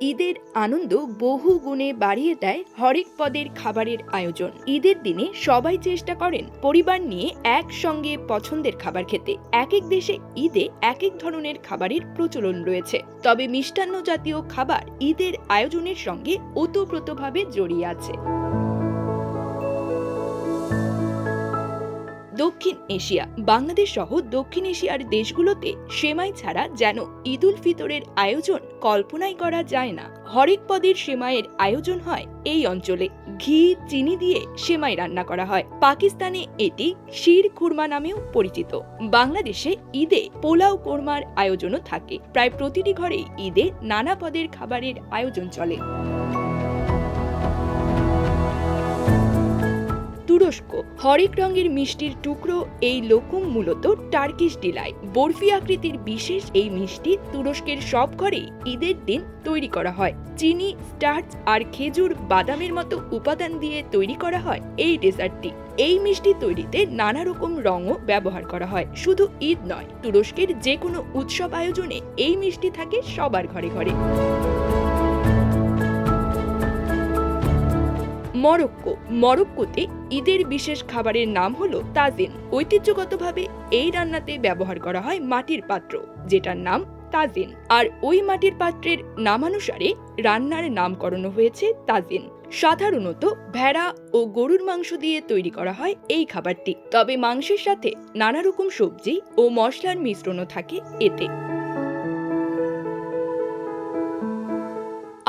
ঈদের আনন্দ বহু গুণে বাড়িয়ে দেয় হরেক পদের খাবারের আয়োজন। ঈদের দিনে সবাই চেষ্টা করেন পরিবার নিয়ে একসঙ্গে পছন্দের খাবার খেতে। এক এক দেশে ঈদে এক এক ধরনের খাবারের প্রচলন রয়েছে। তবে মিষ্টান্ন জাতীয় খাবার ঈদের আয়োজনের সঙ্গে ওতপ্রোতভাবে জড়িয়ে আছে। দক্ষিণ এশিয়া। বাংলাদেশ সহ দক্ষিণ এশিয়ার দেশগুলোতে সেমাই ছাড়া যেন ঈদুল ফিতরের আয়োজন কল্পনাই করা যায় না। হরেক পদের সেমাইয়ের আয়োজন হয় এই অঞ্চলে। ঘি, চিনি দিয়ে সেমাই রান্না করা হয়। পাকিস্তানে এটি শির খুরমা নামেও পরিচিত। বাংলাদেশে ঈদে পোলাও কোরমার আয়োজনও থাকে। প্রায় প্রতিটি ঘরেই ঈদে নানা পদের খাবারের আয়োজন চলে। তুরস্ক হরেক রঙের মিষ্টির টুকরো এই লোকুম মূলত টার্কিশ ডিলাই বরফি আকৃতির বিশেষ এই মিষ্টি তুরস্কের সব ঘরেই ঈদের দিন তৈরি করা হয়। চিনি, স্টার্চ আর খেজুর বাদামের মতো উপাদান দিয়ে তৈরি করা হয় এই ডেজার্টটি। এই মিষ্টি তৈরিতে নানা রকম রঙও ব্যবহার করা হয়। শুধু ঈদ নয়, তুরস্কের যে কোনো উৎসব আয়োজনে এই মিষ্টি থাকে সবার ঘরে ঘরে। মরক্কো। মরক্কোতে ঈদের বিশেষ খাবারের নাম হলো তাজিন। ঐতিহ্যগতভাবে এই রান্নাতে ব্যবহার করা হয় মাটির পাত্র, যেটার নাম তাজিন। আর ওই মাটির পাত্রের নামানুসারে রান্নার নামকরণ হয়েছে তাজিন। সাধারণত ভেড়া ও গরুর মাংস দিয়ে তৈরি করা হয় এই খাবারটি। তবে মাংসের সাথে নানা রকম সবজি ও মশলার মিশ্রণও থাকে এতে।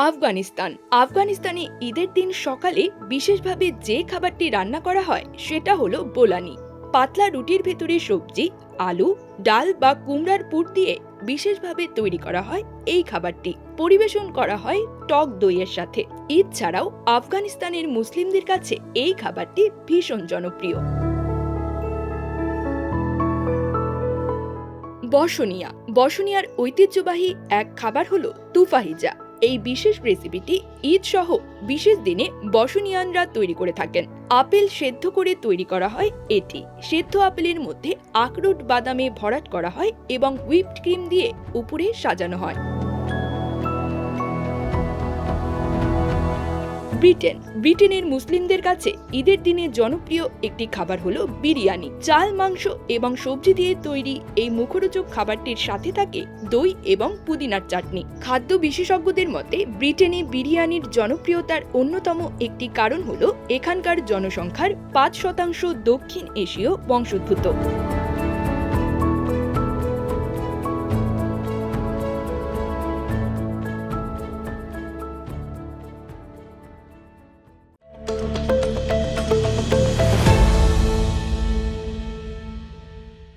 আফগানিস্তান। আফগানিস্তানে ঈদের দিন সকালে বিশেষভাবে যে খাবারটি রান্না করা হয়, সেটা হলো বোলানি। পাতলা রুটির ভেতরে সবজি, আলু, ডাল বা কুমড়ার পুর দিয়ে বিশেষভাবে তৈরি করা হয় এই খাবারটি। পরিবেশন করা হয় টক দইয়ের সাথে। ঈদ ছাড়াও আফগানিস্তানের মুসলিমদের কাছে এই খাবারটি ভীষণ জনপ্রিয়। বসনিয়া। বসনিয়ার ঐতিহ্যবাহী এক খাবার হলো তুফাহিজা। এই বিশেষ রেসিপিটি ঈদ সহ বিশেষ দিনে বসনিয়ানরা তৈরি করে থাকেন। আপেল সেদ্ধ করে তৈরি করা হয় এটি। সেদ্ধ আপেলের মধ্যে আখরোট বাদামে ভরাট করা হয় এবং হুইপড ক্রিম দিয়ে উপরে সাজানো হয়। ব্রিটেন। ব্রিটেনের মুসলিমদের কাছে ঈদের দিনে জনপ্রিয় একটি খাবার হলো বিরিয়ানি। চাল, মাংস এবং সবজি দিয়ে তৈরি এই মুখরোচক খাবারটির সাথে থাকে দই এবং পুদিনার চাটনি। খাদ্য বিশেষজ্ঞদের মতে, ব্রিটেনে বিরিয়ানির জনপ্রিয়তার অন্যতম একটি কারণ হলো এখানকার জনসংখ্যার পাঁচ শতাংশ দক্ষিণ এশীয় বংশোদ্ভূত।